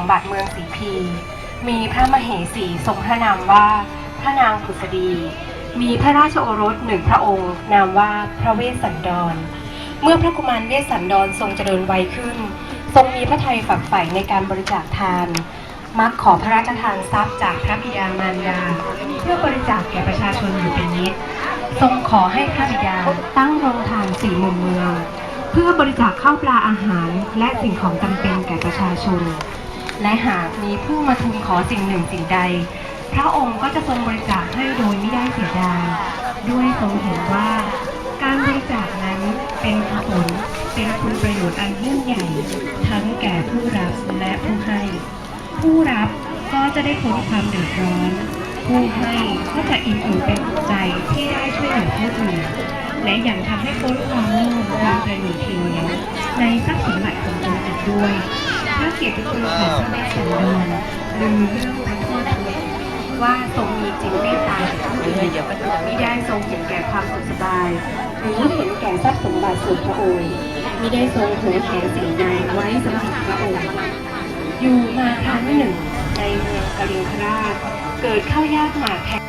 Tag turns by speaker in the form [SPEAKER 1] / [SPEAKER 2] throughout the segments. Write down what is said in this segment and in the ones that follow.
[SPEAKER 1] มบัติเมืองสีพี มีพระมเหสีทรงพระนามว่าพระนางผุษดี มีพระราชโอรสหนึ่งพระองค์ นามว่าพระเวสสันดร เมื่อพระกุมารเวสสันดรทรงเจริญวัยขึ้น ทรงมีพระทัยฝักใฝ่ในการบริจาคทาน มักขอพระราชทานทรัพย์จากพระบิดามารดา เพื่อบริจาคแก่ประชาชนอยู่เป็นนิดทรงขอให้พระบิดาตั้งโรงทานสี่มุมเมือง เพื่อบริจาคข้าวปลาอาหารและสิ่งของจำเป็นแก่ประชาชน และหากมีผู้มาทูลขอสิ่งหนึ่งสิ่งใด พระองค์ก็จะทรงบริจาคให้โดยไม่ได้เสียดายด้วยทรงเห็นว่า การบริจาคนั้นเป็นผลเป็นคุณประโยชน์อันยิ่งใหญ่ ทั้งแก่ผู้รับและผู้ให้ ผู้รับก็จะได้พ้นความเดือดร้อน ผู้ให้ก็จะอิ่มเอิบเป็นใจที่ได้ช่วยเหลือผู้อื่นและยังทำให้พ้นความโลภความตระหนี่ทีเหนียวในทรัพย์สมบัติของตนอีกด้วย พระเกียรติคุณของพระแม่สันดรลือเรื่องพระทั่ว่าทรงมีจิตเมตตาผู้อื่นมิได้ทรงเห็นแก่ความสุขสบายหรือเห็นแก่ทรัพย์สมบัติส่วนพระองค์มิได้ทรงหวงแหนสิ่งใดไว้สำหรับพระองค์อยู่มาครั้งหนึ่งในเมืองกลิงคราชเกิดข้าวยากหมากแพง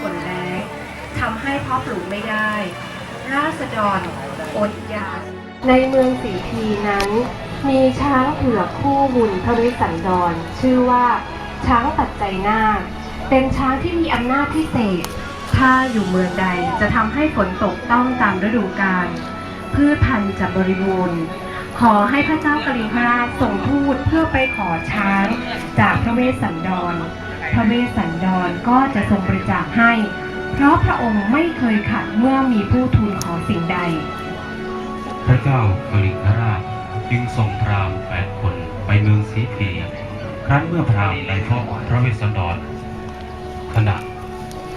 [SPEAKER 1] ฝนแล้งทำให้เพาะปลูกไม่ได้ ราษฎรอดอยากในเมืองสีพีนั้นมีช้างเผือกคู่บุญพระวิสันดร ชื่อว่า ช้างปัจจัยนาคเป็นช้างที่มีอำนาจพิเศษ ถ้าอยู่เมืองใดจะทำให้ฝนตกต้องตามฤดูกาลพืชพันธุ์จะบริบูรณ์ ขอให้พระเจ้ากลิงพราชส่งทูตเพื่อไปขอช้างจากพระเวสสันดร พระเวสสันดรก็จะทรงบริจาคให้ เพราะพระองค์ไม่เคยขัดเมื่อมีผู้ทูลขอสิ่งใด
[SPEAKER 2] พระเจ้ากลิงคราช จึงส่งพราหมณ์แปดคนไปเมืองสีพีครั้นเมื่อพราหมณ์ได้พบพระเวสสันดร ขณะ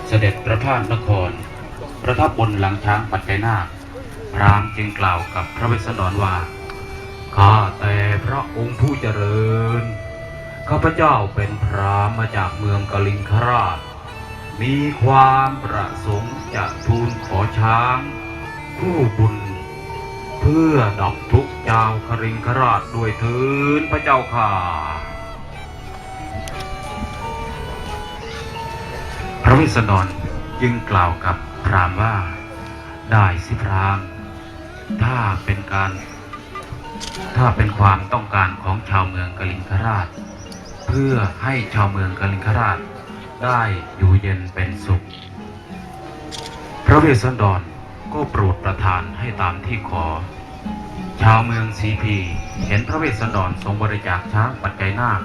[SPEAKER 2] เสด็จประพาสนคร ประทับบนหลังช้างปัจจัยนาคพราหมณ์จึงกล่าวกับพระเวสสันดรว่าข้าแต่พระองค์ผู้เจริญข้าพเจ้าเป็นพราหมณ์มาจากเมืองกลิงคราช มีความประสงค์จะทูลขอช้าง คู่บุญ พื่อดับทุกข์เจ้าคริงคราชด้วยเถินพระเจ้าค่ะ พระวิษณุจึงกล่าวกับพรามว่า ได้สิพรามถ้าเป็นการ ถ้าเป็นความต้องการของชาวเมืองกลิงคราช เพื่อให้ชาวเมืองกลิงคราช ได้อยู่เย็นเป็นสุข พระเวสสันดรก็โปรดประทานให้ตามที่ขอ ชาวเมืองสีพี เห็นพระเวสสันดรทรงบริจาคช้างปัจจัยนาค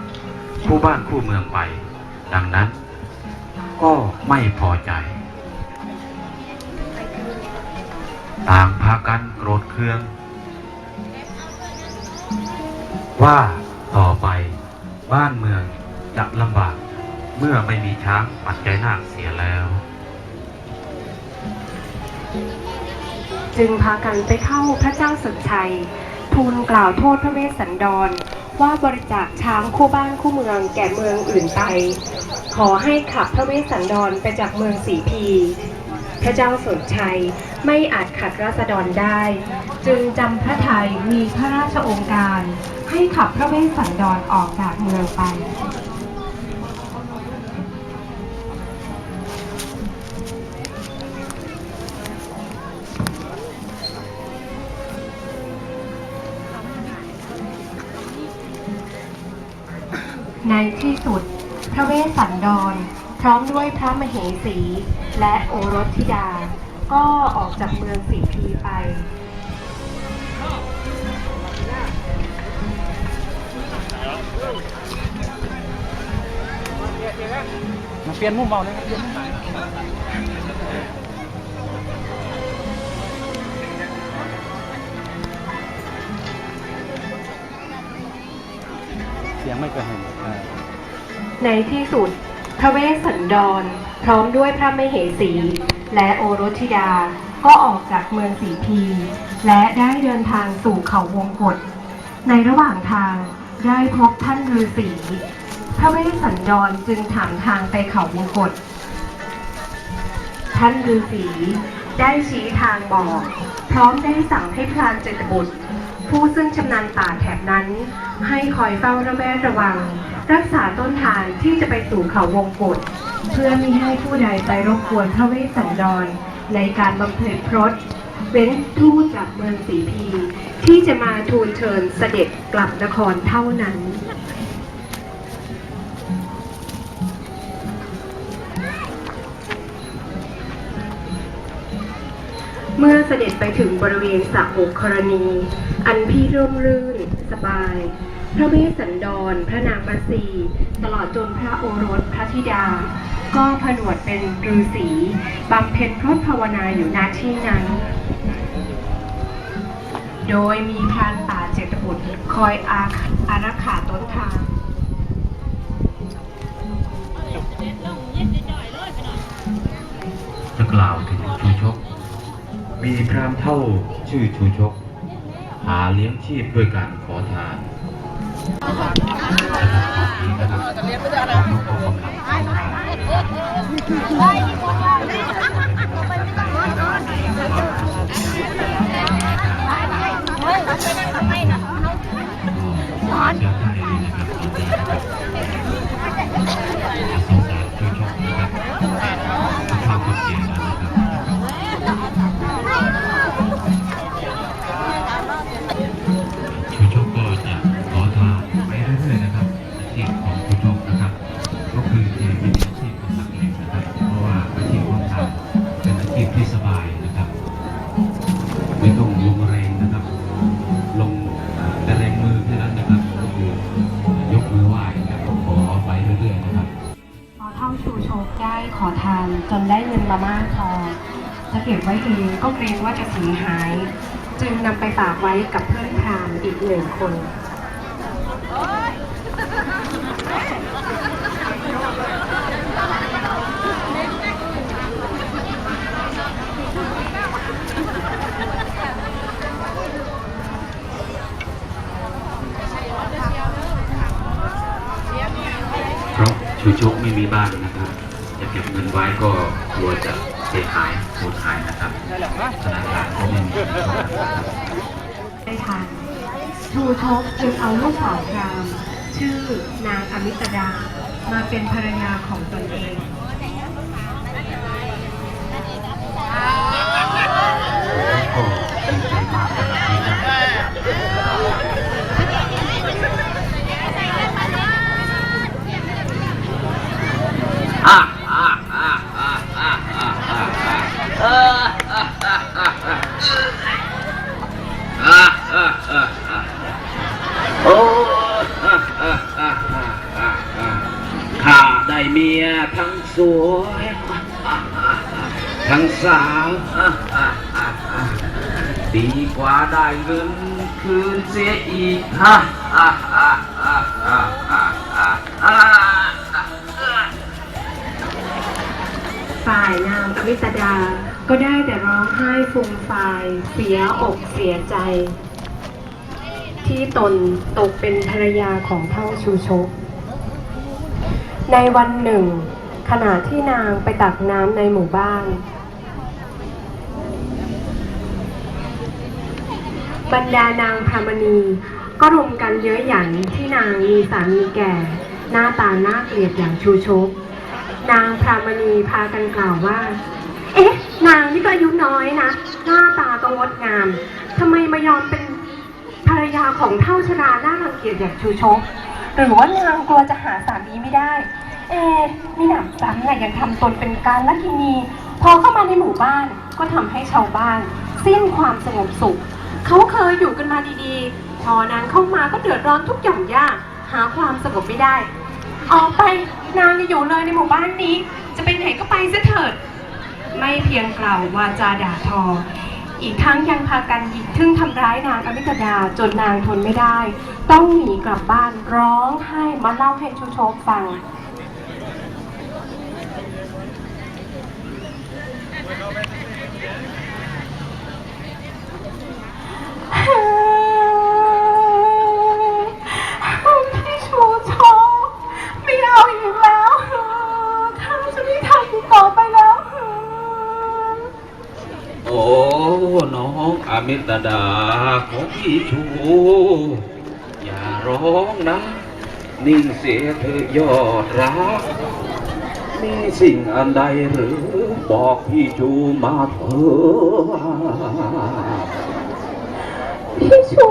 [SPEAKER 2] คู่บ้านคู่เมืองไป ดังนั้น ก็ไม่พอใจ ต่างพากันโกรธเคือง ว่าต่อไปบ้านเมืองจะลำบากเมื่อไม่มีช้างปัจจัยนาคเสียแล้ว
[SPEAKER 1] จึงพากันไปเข้าพระเจ้าสนชัย ทูลกล่าวโทษพระเวสสันดร ว่าบริจาคช้างคู่บ้านคู่เมืองแก่เมืองอื่นไป ขอให้ขับพระเวสสันดรไปจากเมืองสีพีพระเจ้าสนชัยไม่อาจขัดราษฎรได้ จึงจำพระไทยมีพระราชองค์การ ให้ขับพระเวสสันดรออกจากเมืองไป ในที่สุด พระเวสสันดร พร้อมด้วยพระมเหสี และโอรสธิดา ก็ออกจากเมืองสีพีไป
[SPEAKER 3] มาเปลี่ยนมุมเบาเลย สียงไม่กินหนึ่งอ่า
[SPEAKER 1] ในที่สุด พระเวสสันดร พร้อมด้วยพระมเหสี และโอรสธิดาก็ออกจากเมืองสีพี และได้เดินทางสู่เขาวงกฏในระหว่างทางได้พบท่านฤาษีพระเวสสันดรจึงถามทางไปเขาวงกฏท่านฤาษีได้ชี้ทางบอก พร้อมได้สั่งให้พรานเจตบุตร ผู้ซึ่งชำนาญป่าแถบนั้น ให้คอยเฝ้าระแวดระวัง รักษาต้นทางที่จะไปสู่เขาวงกฏเพื่อมิให้ผู้ใดไปรบกวนพระเวสสันดร ในการบำเพ็ญพรตเว้นทูตจากเมืองสีพี ที่จะมาทูลเชิญเสด็จกลับนครเท่านั้น มื่อเสด็จไปถึงบริเวณสระโอกครณี อันพี่ร่มรื่นสบาย พระเวสสันดร พระนางมัสี ตลอดจนพระโอรสพระธิดา ก็ผนวดเป็นฤาษีบำเพ็ญพรตภาวนาอยู่ณที่นั้น โดยมีพรานป่าเจตบุตรคอยอาอารักขาต้นทาง
[SPEAKER 2] จะกล่าวถึงชูชก มีพรามเท่าชื่อชูชก หาเลี้ยงชีพด้วยการขอทานนะครับตอนนี้นะครับชูชกก็กำลังขอทาน ชีพของชูชกนะครับ ก็คือจะเป็นอาชีพของนักเลงนะครับ เพราะว่าอาชีพของทานเป็นอาชีพที่สบายนะครับ ไม่ต้องลงแรงนะครับ ลงแต่แรงมือแค่นั้นนะครับก็คือยกมือไหว้นะครับขอไปเรื่อยๆนะครับ
[SPEAKER 1] พอเท่าชูโชคได้ขอทานจนได้เงินมามากพอจะเก็บไว้เองก็เกรงว่าจะสูญหาย จึงนำไปฝากไว้กับเพื่อนพรามอีกหนึ่งคน
[SPEAKER 2] ชูชกไม่มีบ้านนะครับ จะเก็บเงินไว้ก็กลัวจะเสียหายสูญหายนะครับธนาคารก็ไม่มีนะครับ
[SPEAKER 1] ได้ทันชูชกจึงเอาลูกสาวพรามชื่อนางอมิตดามาเป็นภรรยาของตนเอง
[SPEAKER 2] ก็ดีใจมากนะครับ
[SPEAKER 4] ข้าได้เมียทั้งสวยทั้งสาวดีกว่าได้เงินคืนเสียอีกฮะ
[SPEAKER 1] ก็ได้แต่ร้องไห้ฟูมฟาย เสียอกเสียใจ ที่ตนตกเป็นภรรยาของเท่าชูชก ในวันหนึ่ง ขณะที่นางไปตักน้ำในหมู่บ้าน บรรดานางพรามณีก็รุมกันเย้ยหยันที่นางมีสามีแก่ หน้าตาหน่าเกลียดอย่างชูชก นางพรามณีพากันกล่าวว่า นางนี่ก็อายุน้อยนะ หน้าตาก็งดงามทำไมมายอมเป็นภรรยาของเท่าชราหน้ารังเกียจอย่างชูชก หรือว่านางกลัวจะหาสามีไม่ได้ เอ๊ะมีหนำซ้ำไงยังทำตนเป็นการลักินีพอเข้ามาในหมู่บ้านก็ทำให้ชาวบ้าน สิ้นความสงบสุข เขาเคยอยู่กันมาดีๆ พอนางเข้ามาก็เดือดร้อนทุกอย่างยาก หาความสงบไม่ได้ ออกไปนางจะอยู่เลยในหมู่บ้านนี้ จะไปไหนก็ไปซะเถิด ไม่เพียงกล่าววาจาด่าทอ อีกทั้งยังพากันยิงทึ่งทำร้ายนางอมิตดาจนนางทนไม่ได้ ต้องหนีกลับบ้านร้องไห้มาเล่าให้ชูโชคฟัง นิต
[SPEAKER 2] ดาของพี่ชู อย่าร้องนะ นิ่งเสียเธอยอดรักมีสิ่งอันใดหรือบอกพี่ชูมาเถิด
[SPEAKER 1] พี่ชู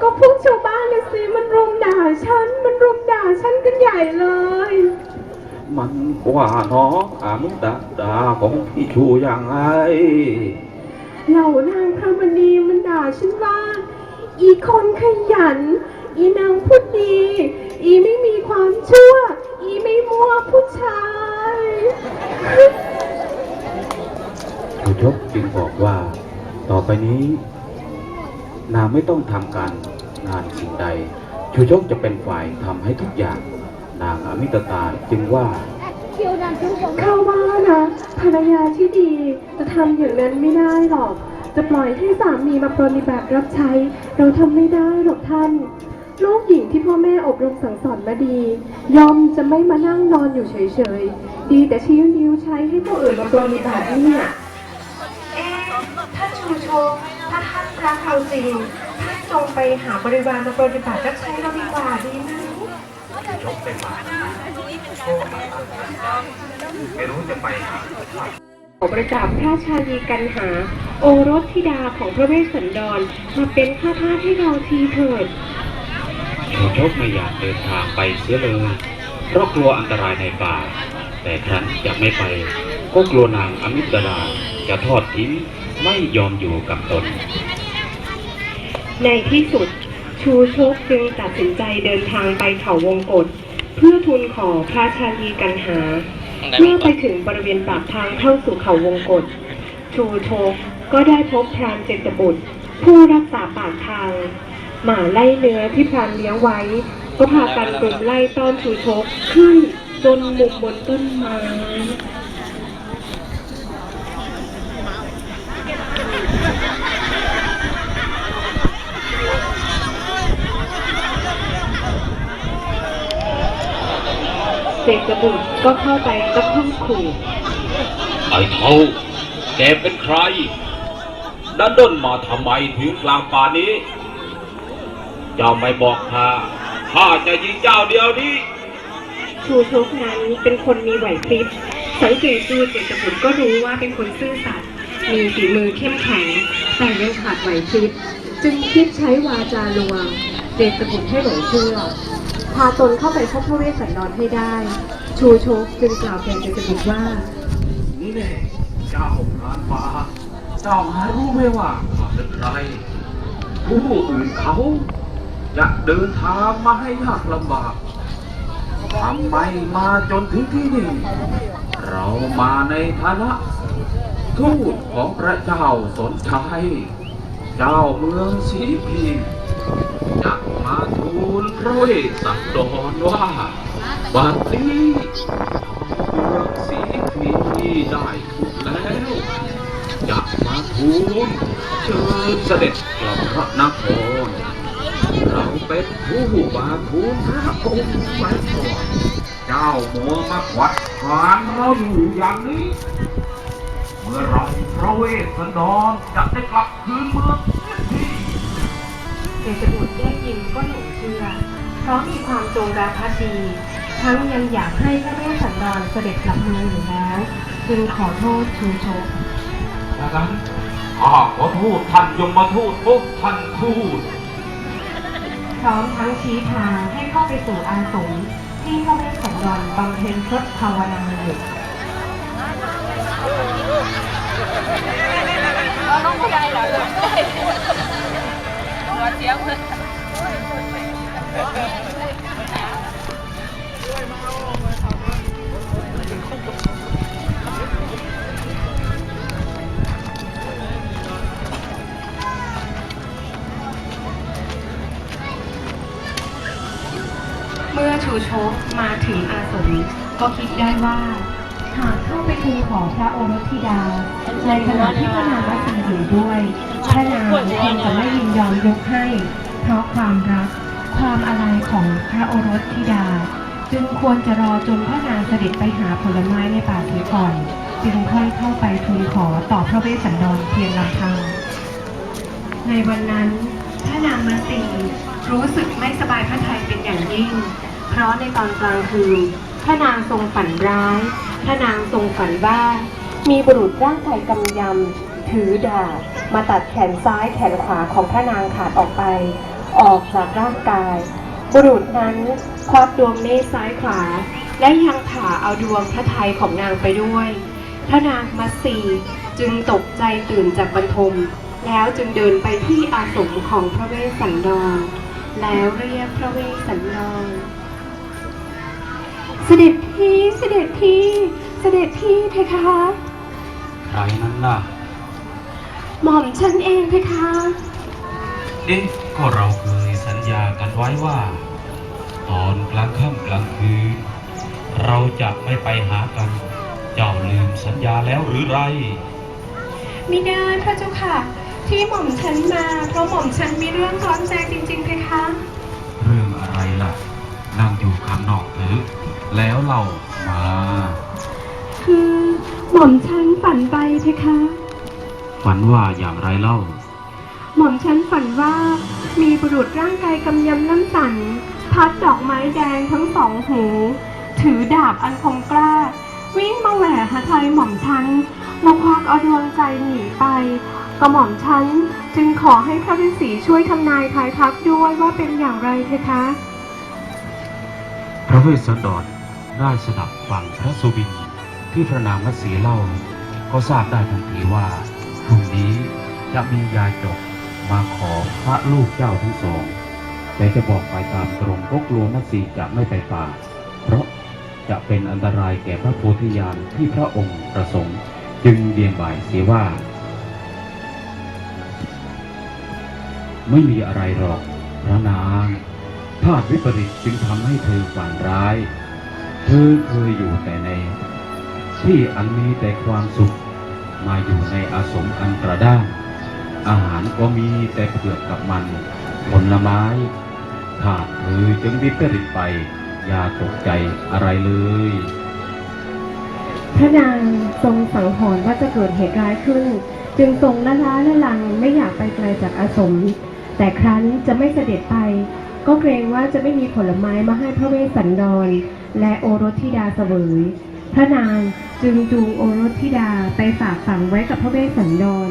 [SPEAKER 1] ก็พวกชาวบ้านน่ะสิมันรุมด่าฉัน มันรุมด่าฉันกันใหญ่เลย
[SPEAKER 2] มันกว่าน้องอามิตดาของพี่ชูอย่างไร
[SPEAKER 1] เหล่านางพระมณีมันด่าฉันว่า อีคนขยัน อีนางพูดดี อีไม่มีความชั่ว อีไม่มั่วผู้ชาย
[SPEAKER 2] ชูชกจึงบอกว่า ต่อไปนี้ นางไม่ต้องทำการงานสิ่งใดชูชกจะเป็นฝ่ายทำให้ทุกอย่าง นางอมิตตาจึงว่า
[SPEAKER 1] เข้าว่านะภรรยาที่ดีจะทำอย่างนั้นไม่ได้หรอก จะปล่อยให้สามีมาปรนนิบัติรับใช้ เราทำไม่ได้หรอกท่าน ลูกหญิงที่พ่อแม่อบรมสั่งสอนมาดี ยอมจะไม่มานั่งนอนอยู่เฉยๆ ดีแต่ชี้นิ้วใช้ให้ผู้อื่นมาปรนนิบัติเนี่ย เอ๊ะท่านชูโชคถ้าท่านรักเราจริงท่านจงไปหาบริวารมาปฏิบัติรับใช้เราดีกว่าดีไหม
[SPEAKER 5] ยกไปมาก็มาไม่รู้จะไปหา
[SPEAKER 1] ขอประกราบพระชาลีกันหา โอรสธิดาของพระเวสสันดรมาเป็นข้าทาสให้เราทีเถิด
[SPEAKER 5] ชูชกไม่อยากเดินทางไปเสียเลย เพราะกลัวอันตรายในป่า แต่ครั้นจะไม่ไปก็กลัวนางอมิตดาจะทอดทิ้งไม่ยอมอยู่กับตน
[SPEAKER 1] ในที่สุด ชูชกจึงตัดสินใจเดินทางไปเขาวงกฏเพื่อทูลขอพระชาลีกันหา เมื่อไปถึงบริเวณปากทางเข้าสู่เขาวงกฏชูชกก็ได้พบพรานเจตบุตร ผู้รักษาปากทาง หมาไล่เนื้อที่พรานเลี้ยงไว้ ก็พากันกลุ่มไล่ต้อนชูชกขึ้นจนมุมบนต้นไม้ เศษกระบุตรก็เข้าไปกระพุ่งขู่
[SPEAKER 2] ไอ้เท่าแกเป็นใคร ดันด้นมาทำไมถึงกลางป่านี้ เจ้าไม่บอกข้าข้าจะยิงเจ้าเดียวนี้
[SPEAKER 1] ชูชกนั้นเป็นคนมีไหวพริบสังเกตดูเจตบุตรก็รู้ว่าเป็นคนซื่อสัตย์มีฝีมือเข้มแข็งแต่ยังขาดไหวพริบจึงคิดใช้วาจาลวงเจตบุตรให้หลงเชื่อ พาตนเข้าไปพบพระเวสสันดรให้ได้ ชูชกจึงกล่าวแก่เจตบุตรว่า
[SPEAKER 2] นี่แน่เจ้าพรานป่าเจ้าหารู้ไหมว่าข้าเป็นใครผู้อื่นเขาจะเดินทางมาให้ยากลำบากทำไมมาจนถึงที่นี่ เรามาในฐานะทูตของพระเจ้าสนชัยเจ้าเมืองสีพี จะมาทูลพระเวสสันดรว่าบัดนี้เมืองสีพีได้ถูกแล้ว จะมาทูลเชิญเสด็จกลับพระนครเราเป็นผู้มาทูลพระองค์ไว้ก่อนเจ้ามัวมาขวัดขวางเราอยู่อย่างนี้ เมื่อไหรพระเวสสันดรจะได้กลับคืนเมือง เจ
[SPEAKER 1] ตบุตรได้ยินก็หลงเชื่อ เพราะมีความจงรักภักดี ทั้งยังอยากให้พระเวสสันดรเสด็จกลับเมืองอยู่แล้ว จึงขอโทษชูชก
[SPEAKER 2] ดังนั้นข้าขอทูตท่านยมมาทูตพวกท่านทูต
[SPEAKER 1] พร้อมทั้งชี้ทางให้เข้าไปสู่อาสมที่พระเวสสันดรบำเพ็ญพระภาวนาอยู่เเมื่อชูชกมาถึงอาสมก็คิดได้ว่า หากเข้าไปทูลขอพระโอรสธิดา ในขณะที่พระนางมัสีอยู่ด้วย พระนางคงจะไม่ยินยอมยกให้ เพราะความรัก ความอะไรของพระโอรสธิดา จึงควรจะรอจนพระนางเสด็จไปหาผลไม้ในป่าเสียก่อน จึงค่อยเข้าไปทูลขอต่อพระเวสสันดรเพียงลำพัง ในวันนั้นพระนางมัสีรู้สึกไม่สบายพระทัยเป็นอย่างยิ่ง เพราะในตอนกลางคืนพระนางทรงฝันร้าย พระนางทรงฝันว่า มีบุรุษร่างกายกำยำถือดาบ มาตัดแขนซ้ายแขนขวาของพระนางขาดออกไป ออกจากร่างกาย บุรุษนั้นควักดวงเนตรซ้ายขวา และยังผ่าเอาดวงพระทัยของนางไปด้วย พระนางมัตสีจึงตกใจตื่นจากบรรทม แล้วจึงเดินไปที่อาสมของพระเวสสันดร แล้วเรียกพระเวสสันดรเสด็จพี่เสด็จพี่เสด็จพี่เพคะ
[SPEAKER 2] ใครนั้นล่ะ
[SPEAKER 1] หม่อมฉันเองเพคะ
[SPEAKER 2] เอ๊ะก็เราเคยสัญญากันไว้ว่า ตอนกลางค่ำกลางคืน เราจะไม่ไปหากัน เจ้าลืมสัญญาแล้วหรือไร
[SPEAKER 1] มิได้พระเจ้าค่ะ ที่หม่อมฉันมาเพราะหม่อมฉันมีเรื่องร้อนใจจริงๆเพคะ
[SPEAKER 2] เรื่องอะไรล่ะ นั่งอยู่ข้างนอกเถอะแล้วเรามา
[SPEAKER 1] คือหม่อมฉันฝันไปเพคะ
[SPEAKER 2] ฝันว่าอย่างไรเล่า
[SPEAKER 1] หม่อมฉันฝันว่ามีบุรุษร่างกายกำยำน้ำสัน พัดดอกไม้แดงทั้งสองหู ถือดาบอันคมกล้า วิ่งมาแหวกหาไทยหม่อมฉันมาควักเอาดวงใจหนีไปกระหม่อมฉันจึงขอให้พระฤาษีช่วยทำนายทายทักด้วยว่าเป็นอย่างไรเพคะ
[SPEAKER 2] พระเวสสันดรได้สดับฟังพระสุบินที่พระนางมัตสีเล่า ก็ทราบได้ทันทีว่า พรุ่งนี้จะมียาจกมาขอพระลูกเจ้าทั้งสอง แต่จะบอกไปตามตรงก็กลัวมัสีจะไม่ไปป่า เพราะจะเป็นอันตรายแก่พระโพธิญาณที่พระองค์ประสงค์จึงเบียงบ่ายเสียว่า ไม่มีอะไรหรอกพระนางธาตุวิปริตจึงทำให้เธอฝันร้าย เธอเคยอยู่แต่ใน ที่อันมีแต่ความสุข มาอยู่ในอาสมอันกระด้างอาหารก็มีแต่เผือกกับมัน ผลไม้ธาตุเธอจึงวิปริตไป อย่าตกใจอะไรเลย
[SPEAKER 1] พระนางทรงสังหรณ์ว่าจะเกิดเหตุร้ายขึ้น จึงทรงละล้าละลังไม่อยากไปไกลจากอาสม แต่ครั้นจะไม่เสด็จไป ก็เกรงว่าจะไม่มีผลไม้มาให้พระเวสสันดร และโอรสธิดาเสวยพระนาง จึงจูงโอรสธิดาไปฝากฝังไว้กับพระเวสสันดร